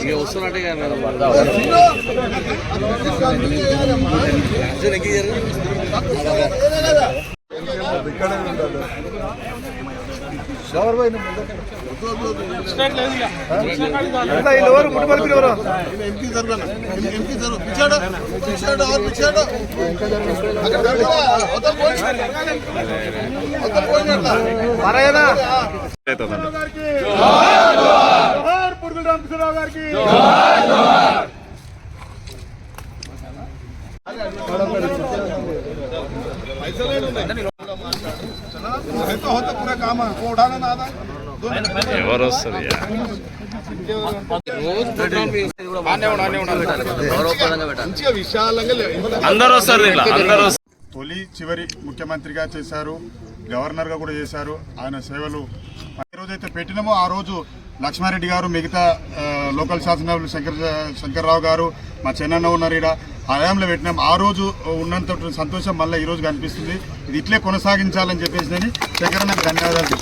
ఇక వస్తున్నట్టే కదా మేడం ఎవరు ముట్టుపల్లి ఎవరు ఎంపీ జరగాలి ఎంపీ పిచ్చాడు పిచ్చాడు ఎవరు పిచ్చాడు శ్రీరామకృష్ణరావు గారికి. ఎవరు వస్తుంది అందరూ తొలి చివరి ముఖ్యమంత్రిగా చేశారు గవర్నర్గా కూడా చేశారు. ఆయన సేవలు ఏ రోజైతే పెట్టినామో ఆ రోజు లక్ష్మారెడ్డి గారు మిగతా లోకల్ శాసనసభ్యులు శంకర్ శంకర్రావు గారు మా చెన్నన్న ఉన్నారు ఇక్కడ హయాంలో పెట్టినాం. ఆ రోజు ఉన్నంత సంతోషం మళ్ళీ ఈరోజు కనిపిస్తుంది ఇది ఇట్లే కొనసాగించాలని చెప్పేసి నేను శంకరన్నకు ధన్యవాదాలు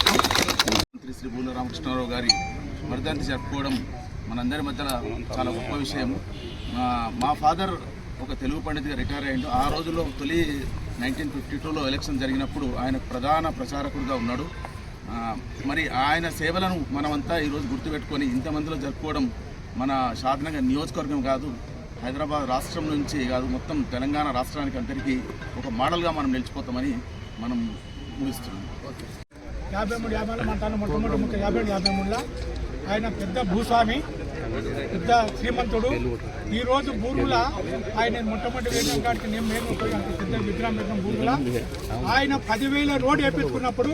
మంత్రి శ్రీ బూల రామకృష్ణారావు గారి వర్ధంతి జరుపుకోవడం మనందరి మధ్యలో చాలా గొప్ప విషయం. మా- ఫాదర్ ఒక తెలుగు పండితుగా రిటైర్ అయ్యిండు. ఆ రోజుల్లో తొలి నైన్టీన్ ఫిఫ్టీ టూలో ఎలక్షన్ జరిగినప్పుడు ఆయన ప్రధాన ప్రచారకుడిగా ఉన్నాడు. మరి ఆయన సేవలను మనమంతా ఈరోజు గుర్తుపెట్టుకొని ఇంతమందిలో జరుపుకోవడం మన షాద్నగర్ నియోజకవర్గం కాదు హైదరాబాద్ రాష్ట్రం నుంచి కాదు మొత్తం తెలంగాణ రాష్ట్రానికి అందరికీ ఒక మోడల్గా మనం నిలిచిపోతామని మనం ముగిస్తున్నాం. యాభై మూడు యాభై మూడు మొట్టమొదటి ముఖ్య యాభై యాభై మూడులో ఆయన పెద్ద భూస్వామి పెద్ద శ్రీమంతుడు. ఈ రోజు బూరుగుల ఆయన మొట్టమొదటి వేసిన కాడికి నేను మేము పెద్ద విగ్రహం పెట్టిన బూరుగుల ఆయన పదివేల రోడ్ వేపించుకున్నప్పుడు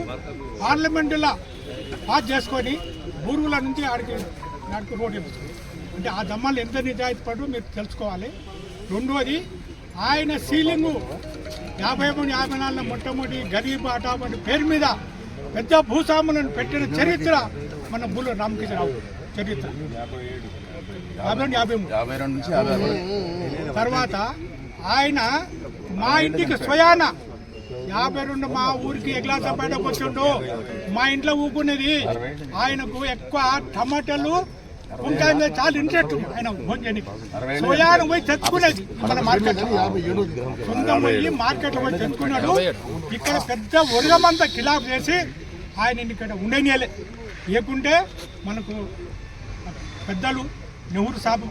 పార్లమెంటులో పాస్ చేసుకొని బూరుగుల నుంచి ఆడికి ఆడికి రోడ్ వేపించుకున్నాం అంటే ఆ దమ్మాలు ఎంత నిజాయితీ పడు మీరు తెలుసుకోవాలి. రెండోది ఆయన సీలింగు యాభై మూడు యాభై నాలుగు మొట్టమొదటి గరీబ్ అటామటి పేరు మీద పెద్ద భూస్వాములను పెట్టిన చరిత్ర మన బుల్ల రామకృష్ణరావు చరిత్ర. యాభై యాభై యాభై రెండు నుంచి యాభై తర్వాత ఆయన మా ఇంటికి స్వయాన యాభై రెండు మా ఊరికి ఎగ్లాస బయటకు వచ్చిండు. మా ఇంట్లో ఊపుకునేది. ఆయనకు ఎక్కువ టమాటాలు మీద చాలా ఇంట్రెస్ట్ ఆయన భోజనానికి. స్వయాన పోయి తెచ్చుకునేది మన మార్కెట్. సొంతం పోయి మార్కెట్ పోయి తెచ్చుకున్నాడు. ఇక్కడ పెద్ద ఉరగమంతా కిలాబ్ చేసి ఆయన ఇక్కడ ఉండనియలే. లేకుంటే మనకు పెద్దలు నెహ్రూ సాబు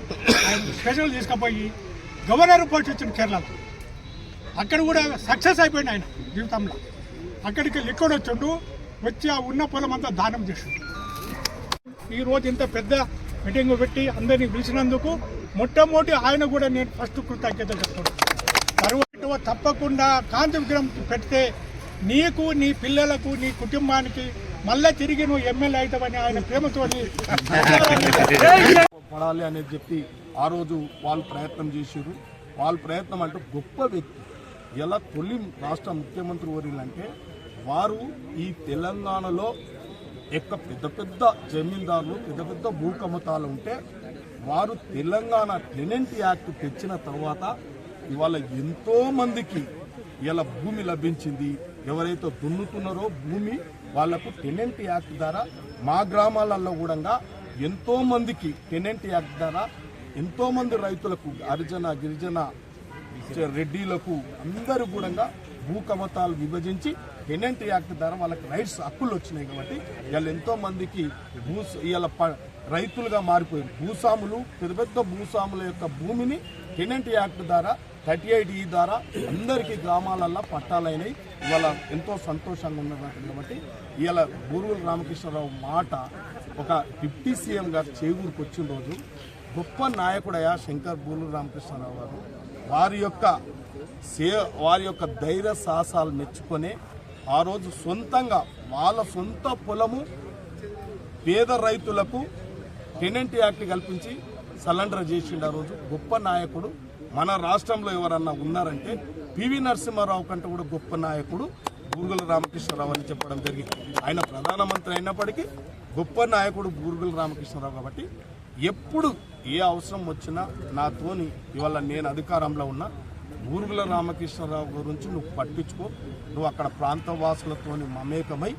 ఆయన స్పెషల్ తీసుకుపోయి గవర్నర్ పోస్ట్ వచ్చిన కేరళలో అక్కడ కూడా సక్సెస్ అయిపోయింది ఆయన జీవితంలో. అక్కడికి ఇక్కడ వచ్చిండు వచ్చి ఆ ఉన్న పొలం అంతా దానం చేసిండు. ఈరోజు ఇంత పెద్ద మీటింగ్ పెట్టి అందరినీ పిలిచినందుకు మొట్టమొదటి ఆయన కూడా నేను ఫస్ట్ కృతజ్ఞత చెప్తాను తర్వాత తప్పకుండా కాంతి విగ్రహం పెడితే నీకు నీ పిల్లలకు నీ కుటుంబానికి మళ్ళా తిరిగి నువ్వు ఎమ్మెల్యే అవుతావని ఆయన ప్రేమతోని పడాలి అనేది చెప్పి ఆ రోజు వాళ్ళు ప్రయత్నం చేశారు. వాళ్ళ ప్రయత్నం అంటే గొప్ప వ్యక్తి. ఎలా తొలి రాష్ట్ర ముఖ్యమంత్రి వర్యులంటే వారు ఈ తెలంగాణలో యొక్క పెద్ద పెద్ద జమీందారులు పెద్ద పెద్ద భూకమతాలు ఉంటే వారు తెలంగాణ టెనెంట్ యాక్ట్ తెచ్చిన తర్వాత ఇవాళ ఎంతోమందికి ఇలా భూమి లభించింది. ఎవరైతే దున్నుతున్నారో భూమి వాళ్ళకు టెనెంట్ యాక్ట్ ద్వారా మా గ్రామాలలో కూడా ఎంతో మందికి టెనెంట్ యాక్ట్ ద్వారా ఎంతో మంది రైతులకు హరిజన గిరిజన రెడ్డిలకు అందరూ కూడా భూ కమతాలు విభజించి టెనెంట్ యాక్ట్ ద్వారా వాళ్ళకి రైట్స్ హక్కులు వచ్చినాయి కాబట్టి ఇవాళ ఎంతో మందికి భూ ఇవాళ ప- రైతులుగా మారిపోయారు. భూస్వాములు పెద్ద పెద్ద భూస్వాముల యొక్క భూమిని టెనెంట్ యాక్ట్ ద్వారా థర్టీ ఎయిట్ ఈ ద్వారా అందరికీ గ్రామాలల్లో పట్టాలైనవి ఇవాళ ఎంతో సంతోషంగా ఉన్నారు కాబట్టి ఇవాళ బూరుగుల రామకృష్ణరావు మాట ఒక డిప్టీ సీఎం గారు చేకూరుకు వచ్చిన రోజు గొప్ప నాయకుడయ్యా శంకర్ బూరుగుల రామకృష్ణరావు గారు. వారి యొక్క సే వారి యొక్క ధైర్య సాహసాలు మెచ్చుకొని ఆ రోజు సొంతంగా వాళ్ళ సొంత పొలము పేద రైతులకు టెనెంట్ యాక్ట్ కల్పించి సలెండర్ చేసిండు ఆ రోజు గొప్ప నాయకుడు. మన రాష్ట్రంలో ఎవరన్నా ఉన్నారంటే పివి నరసింహారావు కంటే కూడా గొప్ప నాయకుడు బూరుగుల రామకృష్ణరావు అని చెప్పడం జరిగింది. ఆయన ప్రధానమంత్రి అయినప్పటికీ గొప్ప నాయకుడు బూరుగుల రామకృష్ణరావు కాబట్టి ఎప్పుడు ఏ అవసరం వచ్చినా నాతోని ఇవాళ నేను అధికారంలో ఉన్నా బూరుగుల రామకృష్ణరావు గురించి నువ్వు పట్టించుకో నువ్వు అక్కడ ప్రాంత వాసులతోని మమేకమై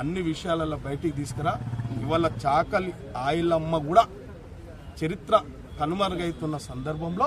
అన్ని విషయాలలో బయటికి తీసుకురా. ఇవాళ చాకలి ఆయిలమ్మ కూడా చరిత్ర కనుమరుగైతున్న సందర్భంలో